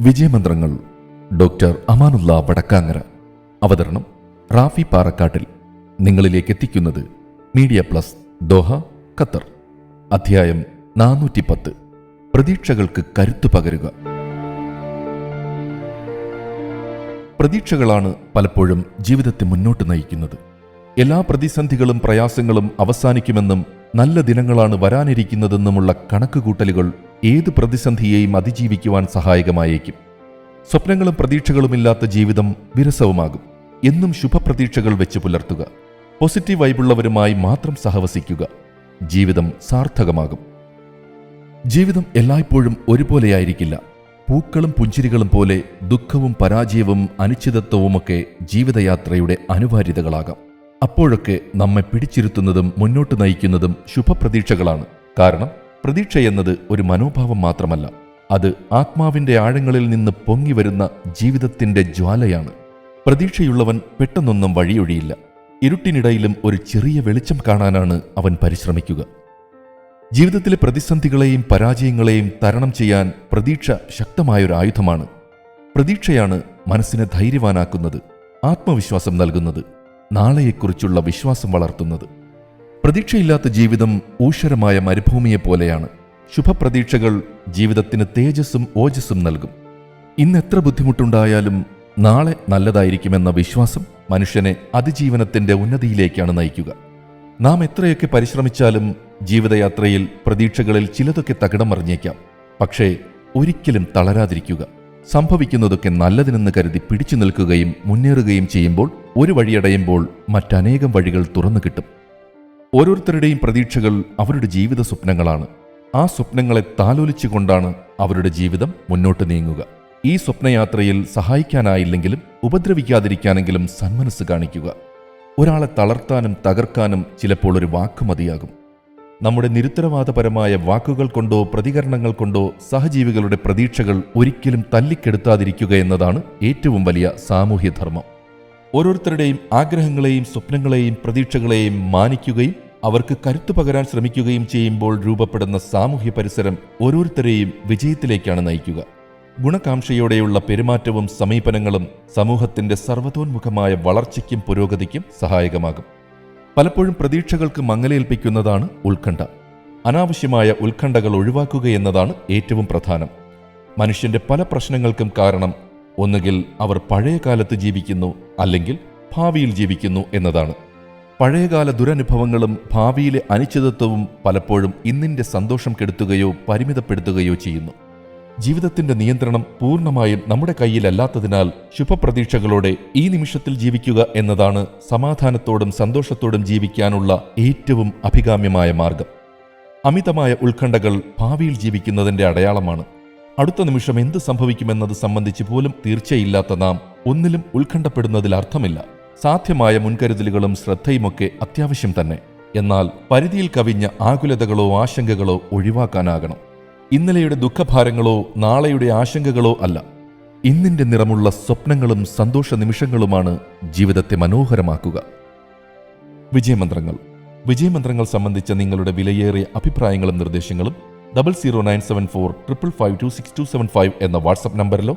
വിജയമന്ത്രങ്ങൾ doctor Amanullah Vadakkangara അവതരണം റാഫി പാറക്കാട്ടിൽ. നിങ്ങളിലേക്ക് എത്തിക്കുന്നത് മീഡിയ പ്ലസ് ദോഹ ഖത്തർ. അധ്യായം നാനൂറ്റി പത്ത് പ്രതീക്ഷകൾക്ക് കരുത്തു പകരുക. പ്രതീക്ഷകളാണ് പലപ്പോഴും ജീവിതത്തെ മുന്നോട്ട് നയിക്കുന്നത്. എല്ലാ പ്രതിസന്ധികളും പ്രയാസങ്ങളും അവസാനിക്കുമെന്നും നല്ല ദിനങ്ങളാണ് വരാനിരിക്കുന്നതെന്നുമുള്ള കണക്കുകൂട്ടലുകൾ ഏത് പ്രതിസന്ധിയെയും അതിജീവിക്കുവാൻ സഹായകമായേക്കും. സ്വപ്നങ്ങളും പ്രതീക്ഷകളുമില്ലാത്ത ജീവിതം വിരസവുമാകും. എന്നും ശുഭപ്രതീക്ഷകൾ വെച്ച് പുലർത്തുക. പോസിറ്റീവ് വൈബുള്ളവരുമായി മാത്രം സഹവസിക്കുക. ജീവിതം സാർത്ഥകമാകും. ജീവിതം എല്ലായ്പ്പോഴും ഒരുപോലെയായിരിക്കില്ല. പൂക്കളും പുഞ്ചിരികളും പോലെ ദുഃഖവും പരാജയവും അനിശ്ചിതത്വവുമൊക്കെ ജീവിതയാത്രയുടെ അനിവാര്യതകളാകാം. അപ്പോഴൊക്കെ നമ്മെ പിടിച്ചിരുത്തുന്നതും മുന്നോട്ട് നയിക്കുന്നതും ശുഭപ്രതീക്ഷകളാണ്. കാരണം പ്രതീക്ഷ എന്നത് ഒരു മനോഭാവം മാത്രമല്ല. അത് ആത്മാവിന്റെ ആഴങ്ങളിൽ നിന്ന് പൊങ്ങി വരുന്ന ജീവിതത്തിന്റെ ജ്വാലയാണ്. പ്രതീക്ഷയുള്ളവൻ പെട്ടെന്നൊന്നും വഴിയൊഴിയില്ല. ഇരുട്ടിനിടയിലും ഒരു ചെറിയ വെളിച്ചം കാണാനാണ് അവൻ പരിശ്രമിക്കുക. ജീവിതത്തിലെ പ്രതിസന്ധികളെയും പരാജയങ്ങളെയും തരണം ചെയ്യാൻ പ്രതീക്ഷ ശക്തമായൊരു ആയുധമാണ്. പ്രതീക്ഷയാണ് മനസ്സിനെ ധൈര്യവാനാക്കുന്നത് ആത്മവിശ്വാസം നൽകുന്നത് നാളെയെക്കുറിച്ചുള്ള വിശ്വാസം വളർത്തുന്നത്. പ്രതീക്ഷയില്ലാത്ത ജീവിതം ഊഷരമായ മരുഭൂമിയെ പോലെയാണ്. ശുഭപ്രതീക്ഷകൾ ജീവിതത്തിന് തേജസ്സും ഓജസ്സും നൽകും. ഇന്ന് എത്ര ബുദ്ധിമുട്ടുണ്ടായാലും നാളെ നല്ലതായിരിക്കുമെന്ന വിശ്വാസം മനുഷ്യനെ അതിജീവനത്തിന്റെ ഉന്നതിയിലേക്കാണ് നയിക്കുക. നാം എത്രയൊക്കെ പരിശ്രമിച്ചാലും ജീവിതയാത്രയിൽ പ്രതീക്ഷകളിൽ ചിലതൊക്കെ തകിടം മറിഞ്ഞേക്കാം പക്ഷേ ഒരിക്കലും തളരാതിരിക്കുക. സംഭവിക്കുന്നതൊക്കെ നല്ലതിനെന്ന് കരുതി പിടിച്ചു നിൽക്കുകയും മുന്നേറുകയും ചെയ്യുമ്പോൾ ഒരു വഴിയടയുമ്പോൾ മറ്റനേകം വഴികൾ തുറന്നു കിട്ടും. ഓരോരുത്തരുടെയും പ്രതീക്ഷകൾ അവരുടെ ജീവിത സ്വപ്നങ്ങളാണ്. ആ സ്വപ്നങ്ങളെ താലോലിച്ചുകൊണ്ടാണ് അവരുടെ ജീവിതം മുന്നോട്ട് നീങ്ങുക. ഈ സ്വപ്നയാത്രയിൽ സഹായിക്കാനായില്ലെങ്കിലും ഉപദ്രവിക്കാതിരിക്കാനെങ്കിലും സന്മനസ് കാണിക്കുക. ഒരാളെ തളർത്താനും തകർക്കാനും ചിലപ്പോൾ ഒരു വാക്ക് മതിയാകും. നമ്മുടെ നിരുത്തരവാദപരമായ വാക്കുകൾ കൊണ്ടോ പ്രതികരണങ്ങൾ കൊണ്ടോ സഹജീവികളുടെ പ്രതീക്ഷകൾ ഒരിക്കലും തല്ലിക്കെടുത്താതിരിക്കുക എന്നതാണ് ഏറ്റവും വലിയ സാമൂഹ്യധർമ്മം. ഓരോരുത്തരുടെയും ആഗ്രഹങ്ങളെയും സ്വപ്നങ്ങളെയും പ്രതീക്ഷകളെയും മാനിക്കുകയും അവർക്ക് കരുത്തു പകരാൻ ശ്രമിക്കുകയും ചെയ്യുമ്പോൾ രൂപപ്പെടുന്ന സാമൂഹ്യ പരിസരം ഓരോരുത്തരെയും വിജയത്തിലേക്കാണ് നയിക്കുക. ഗുണകാംക്ഷയോടെയുള്ള പെരുമാറ്റവും സമീപനങ്ങളും സമൂഹത്തിന്റെ സർവതോന്മുഖമായ വളർച്ചയ്ക്കും പുരോഗതിക്കും സഹായകമാകും. പലപ്പോഴും പ്രതീക്ഷകൾക്ക് മങ്ങലേൽപ്പിക്കുന്നതാണ് ഉത്കണ്ഠ. അനാവശ്യമായ ഉത്കണ്ഠകൾ ഒഴിവാക്കുക എന്നതാണ് ഏറ്റവും പ്രധാനം. മനുഷ്യന്റെ പല പ്രശ്നങ്ങൾക്കും കാരണം ഒന്നുകിൽ അവർ പഴയ കാലത്ത് ജീവിക്കുന്നു അല്ലെങ്കിൽ ഭാവിയിൽ ജീവിക്കുന്നു എന്നതാണ്. പഴയകാല ദുരനുഭവങ്ങളും ഭാവിയിലെ അനിശ്ചിതത്വവും പലപ്പോഴും ഇന്നിന്റെ സന്തോഷം കെടുത്തുകയോ പരിമിതപ്പെടുത്തുകയോ ചെയ്യുന്നു. ജീവിതത്തിന്റെ നിയന്ത്രണം പൂർണമായും നമ്മുടെ കയ്യിലല്ലാത്തതിനാൽ ശുഭപ്രതീക്ഷകളോടെ ഈ നിമിഷത്തിൽ ജീവിക്കുക എന്നതാണ് സമാധാനത്തോടും സന്തോഷത്തോടും ജീവിക്കാനുള്ള ഏറ്റവും അഭികാമ്യമായ മാർഗം. അമിതമായ ഉത്കണ്ഠകൾ ഭാവിയിൽ ജീവിക്കുന്നതിന്റെ അടയാളമാണ്. അടുത്ത നിമിഷം എന്ത് സംഭവിക്കുമെന്നത് സംബന്ധിച്ച് പോലും തീർച്ചയില്ലാത്ത നാം ഒന്നിലും ഉത്കണ്ഠപ്പെടുന്നതിൽ അർത്ഥമില്ല. സാധ്യമായ മുൻകരുതലുകളും ശ്രദ്ധയുമൊക്കെ അത്യാവശ്യം തന്നെ. എന്നാൽ പരിധിയിൽ കവിഞ്ഞ ആകുലതകളോ ആശങ്കകളോ ഒഴിവാക്കാനാകണം. ഇന്നലെയുടെ ദുഃഖഭാരങ്ങളോ നാളെയുടെ ആശങ്കകളോ അല്ല. ഇന്നിന്റെ നിറമുള്ള സ്വപ്നങ്ങളും സന്തോഷ നിമിഷങ്ങളുമാണ് ജീവിതത്തെ മനോഹരമാക്കുക. വിജയമന്ത്രങ്ങൾ. വിജയമന്ത്രങ്ങൾ സംബന്ധിച്ച നിങ്ങളുടെ വിലയേറിയ അഭിപ്രായങ്ങളും നിർദ്ദേശങ്ങളും double zero nine seven four triple five two six two seven five എന്ന വാട്സ്ആപ്പ് നമ്പറിലോ